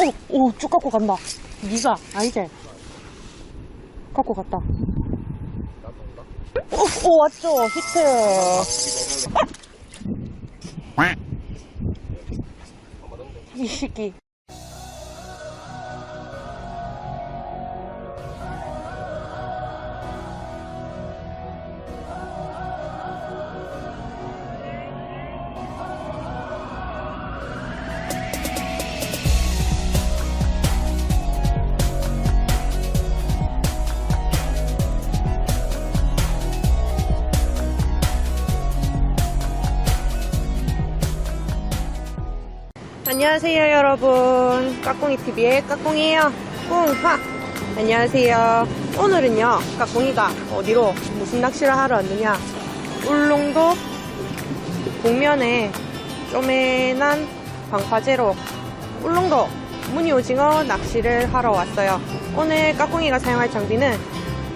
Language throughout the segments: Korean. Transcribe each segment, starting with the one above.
오, 오, 쭉 갖고 간다. 니가, 아니지? 갖고 갔다. 오, 오, 왔죠. 히트. 아! 이 새끼. 안녕하세요 여러분. 까꿍이TV의 까꿍이에요. 꿍하 안녕하세요. 오늘은요 까꿍이가 어디로 무슨 낚시를 하러 왔느냐. 울릉도 동면에 쪼매난 방파제로 울릉도 무늬오징어 낚시를 하러 왔어요. 오늘 까꿍이가 사용할 장비는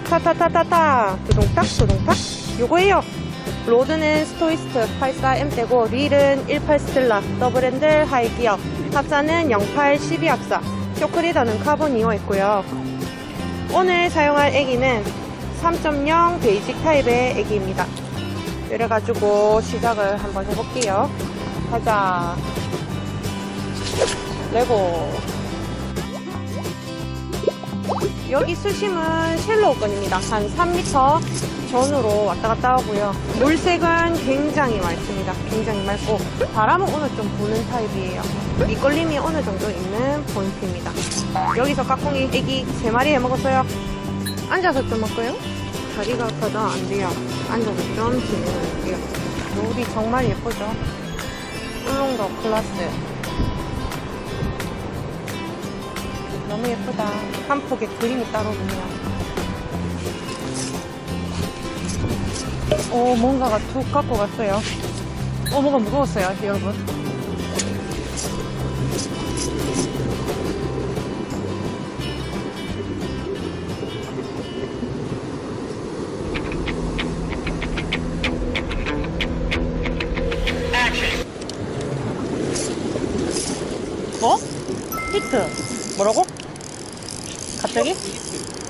타타타타타. 두동탁 두동탁. 요거예요 로드는 스토이스트 84M대고 릴은 18 스텔라 더블 핸들 하이기어 합사는 08 12 합사 쇼크리더는 카본 이어 있고요. 오늘 사용할 애기는 3.0 베이직 타입의 애기입니다. 이래가지고 시작을 한번 해볼게요. 가자. 레고. 여기 수심은 쉘로우건입니다. 한 3m 전으로 왔다 갔다 하고요. 물색은 굉장히 맑습니다. 굉장히 맑고 바람은 오늘 좀 부는 타입이에요. 미끌림이 어느 정도 있는 포인트입니다. 여기서 까꿍이 애기 3마리 해먹었어요. 앉아서 좀 먹고요. 다리가 아파도 안 돼요. 앉아서 좀 진행할게요. 물이 정말 예쁘죠? 울릉도 클라스. 너무 예쁘다. 한 폭에 그림이 따로 없네요. 오, 뭔가가 툭 갖고 갔어요. 어, 뭐가 무거웠어요, 여러분. 뭐? 히트. 뭐라고? 갑자기?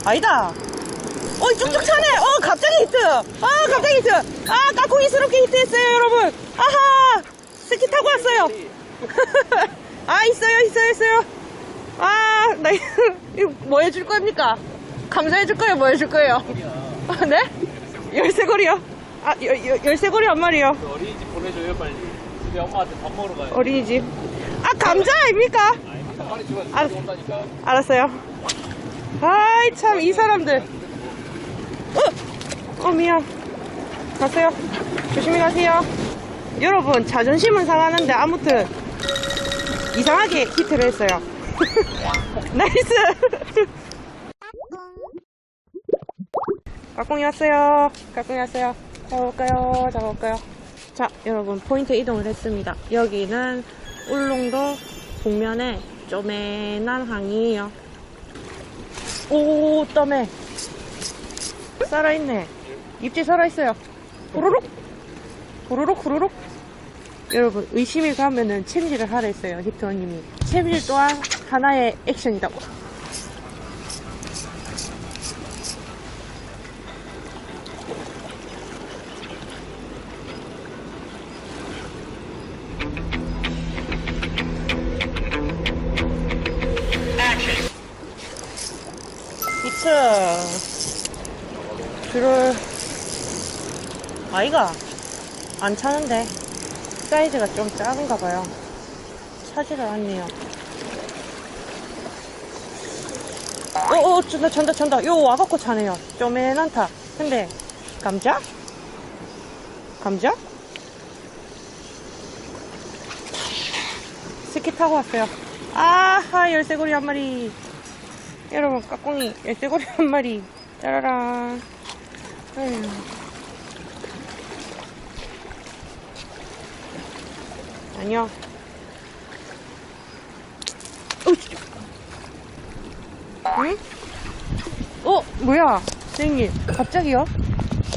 아니다. 어, 쭉쭉 차네. 어, 갑자기 히트. 아, 갑자기 히트. 아, 까꿍이스럽게 히트했어요, 여러분. 아하. 스키 타고 왔어요. 아, 있어요, 있어요, 있어요. 아, 나 이거 뭐 해줄 겁니까? 감사해줄 거예요, 뭐 해줄 거예요? 아, 네? 열쇠고리요? 아, 열, 열, 열쇠고리 한 마리요. 그 어린이집 보내줘요 빨리 집에 엄마한테 밥 먹으러 가요 어린이집. 아, 감자 아닙니까? 빨리 주면 온다니까 알았어요. 아이, 참, 이 사람들. 어, 어, 미안. 가세요. 조심히 가세요. 여러분, 자존심은 상하는데, 아무튼, 이상하게 히트를 했어요. 나이스! 까꿍이 왔어요. 까꿍이 왔어요. 잡아볼까요? 잡아볼까요? 자, 여러분, 포인트 이동을 했습니다. 여기는 울릉도 동면에 쪼매난 항이에요. 오, 땀에. 살아있네. 입질 살아있어요. 후루룩! 후루룩, 후루룩. 여러분, 의심이 가면은 챔질을 하라 했어요, 히트원님이. 챔질 또한 하나의 액션이다고. 히트. 줄을 아이가 안 차는데 사이즈가 좀 작은가 봐요. 차지를 않네요. 어어 전다 전다 전다. 요 와갖고 차네요. 쪼매난타. 근데 감자? 감자? 스키 타고 왔어요. 아하 열쇠고리 한 마리. 여러분 까꿍이 열쇠고리 한 마리. 짜라란 아니요. 어. 응? 어, 뭐야? 선생님, 갑자기요?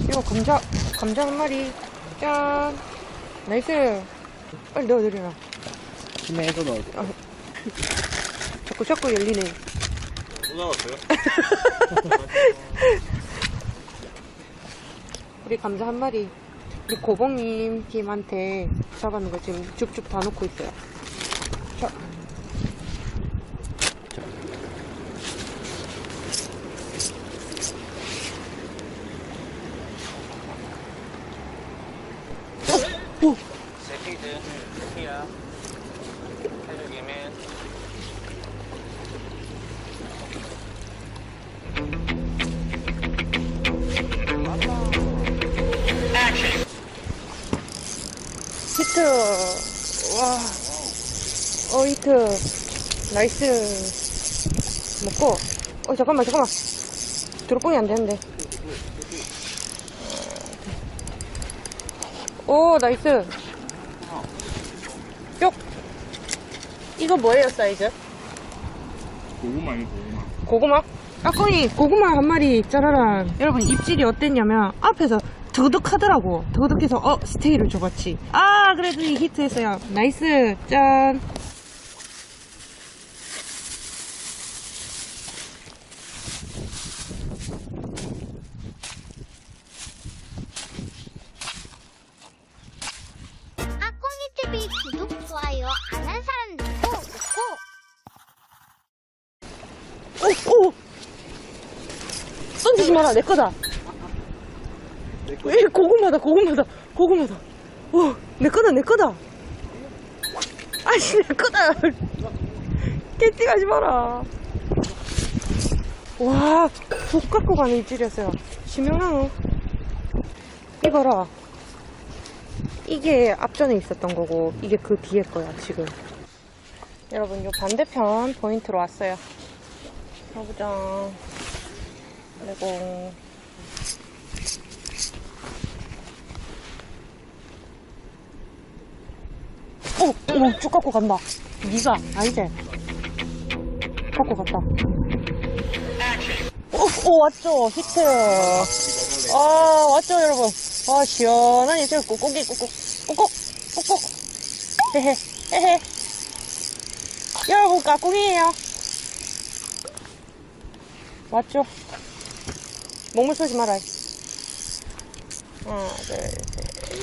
이거 감자, 감자 한 마리. 짠. 나이스. 빨리 넣어드려라. 심해서 넣어 자꾸 자꾸 열리네. 또 나왔어요? 우리 감자 한 마리 우리 고봉님 팀한테 잡아놓은 거 지금 쭉쭉 다 놓고 있어요. 자. 오, 오, 세팅이세요? 세팅이야. 히트. 와. 어, 히트. 나이스. 먹고. 어, 잠깐만, 잠깐만. 드롭봉이 안 되는데. 오, 나이스. 뿅. 이거 뭐예요, 사이즈? 고구마. 고구마? 까꿍이 고구마 한 마리 짜라란 여러분 입질이 어땠냐면 앞에서 더덕하더라고. 더덕해서 어 스테이를 줘봤지. 아 그래도 이 히트했어요. 나이스. 짠. 아꽁이 TV 구독 좋아요 안 한 사람들도 꼭 오! 오! 던지지 마라 내 거다 왜 고구마다 고구마다 고구마다. 오 내 거다 내 거다. 아씨 내 거다. 깨팅하지 마라. 와푹 깎고 가는 입질이었어요. 지명나노 이봐라. 이게 앞전에 있었던 거고 이게 그 뒤에 거야 지금. 여러분 요 반대편 포인트로 왔어요. 가보자. 그리고 오! 오! 쭉 갖고 간다 니가 아니지? 갖고 갔다 오! 오 왔죠 히트 아 왔죠 여러분 아 시원하니 저 꾹꾹이 꾹꾹 꾹꾹 꾹꾹 헤헤 헤헤 여러분 까꿍이에요 맞죠? 목물 쏘지 마라. 하나, 둘,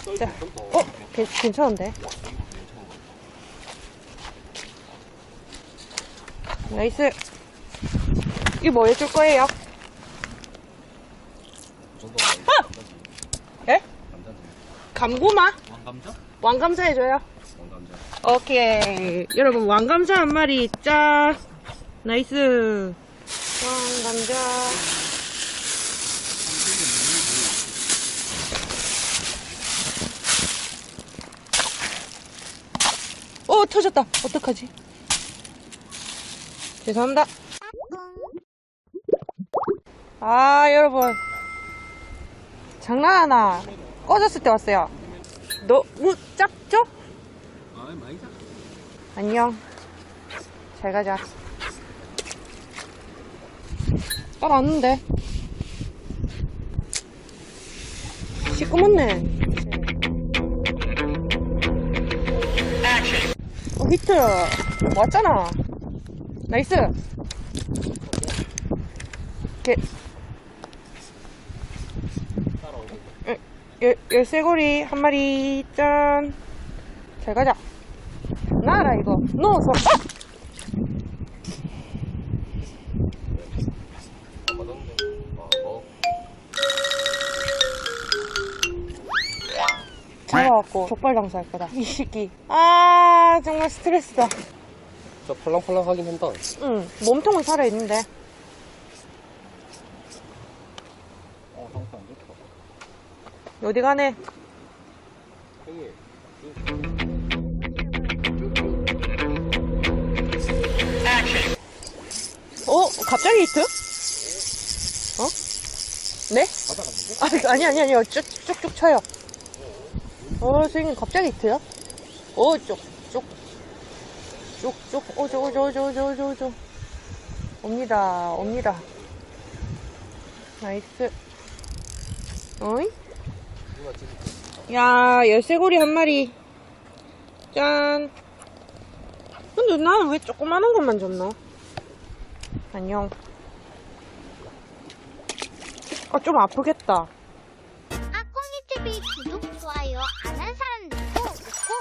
셋. 자. 어? 괜- 괜찮은데? 나이스. 이거 뭐 해줄 거예요? 아! 예? 감고마? 왕감자? 왕감자 해줘요. 왕감자. 오케이. 여러분, 왕감자 한 마리, 짜. 나이스. 왕감자. 어, 터졌다. 어떡하지? 죄송합니다. 아, 여러분. 장난하나. 꺼졌을 때 왔어요. 너무 자. 안녕. 잘 가자. 따라왔는데. 시꺼멓네. 어, 히트. 왔잖아. 나이스. 게, 열- 열, 열쇠고리 한 마리, 짠. 잘 가자. 나라, 이거. 넣어서. 잡아갖고 족발 장사할 거다. 이 새끼. 아, 정말 스트레스다. 저 펄랑펄랑 하긴 한다. 응, 몸통은 살아있는데. 어, 상태 안 좋다. 어디 가네? 형님. 어? 갑자기 히트? 어? 네? 아, 아니, 아니, 아니요. 쭉, 쭉쭉 쳐요. 어, 선생님 갑자기 히트요? 오, 쭉, 쭉. 쭉, 쭉. 오죠, 오죠, 오죠, 오죠, 오죠, 오죠. 옵니다, 옵니다. 나이스. 어이? 야, 열쇠고리 한 마리. 짠. 근데 나는 왜 조그마한 것만 줬노? 안녕. 아, 좀 아프겠다. 아꽁이TV 구독, 좋아요 안 한 사람들도 있고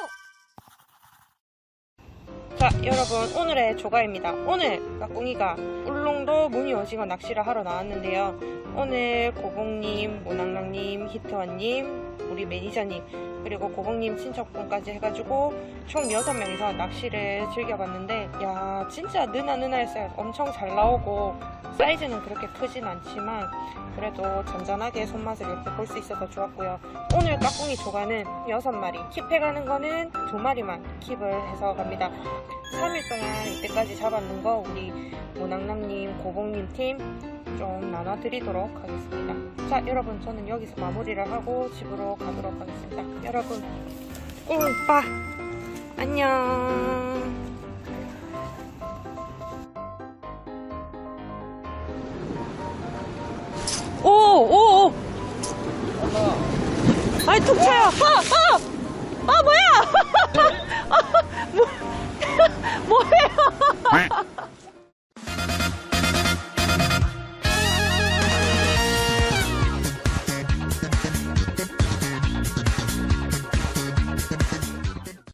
자, 여러분, 오늘의 조가입니다. 오늘 까꿍이가 울릉도 무늬 오징어 낚시를 하러 나왔는데요. 오늘 고봉님, 모낭랑님, 히트원님, 우리 매니저님, 그리고 고봉님 친척분까지 해가지고 총 6명이서 낚시를 즐겨봤는데, 야, 진짜 느나 느나했어요. 엄청 잘 나오고, 사이즈는 그렇게 크진 않지만, 그래도 잔잔하게 손맛을 이렇게 볼 수 있어서 좋았고요. 오늘 까꿍이 조가는 6마리, 킵해가는 거는 2마리만 킵을 해서 갑니다. 3일 동안 이때까지 잡았는 거 우리 모낭남님, 고봉님 팀 좀 나눠드리도록 하겠습니다. 자, 여러분 저는 여기서 마무리를 하고 집으로 가도록 하겠습니다. 여러분, 오빠 안녕. 오, 오, 오. 아니 툭 쳐요. 아, 아, 아 뭐야? 아, 뭐,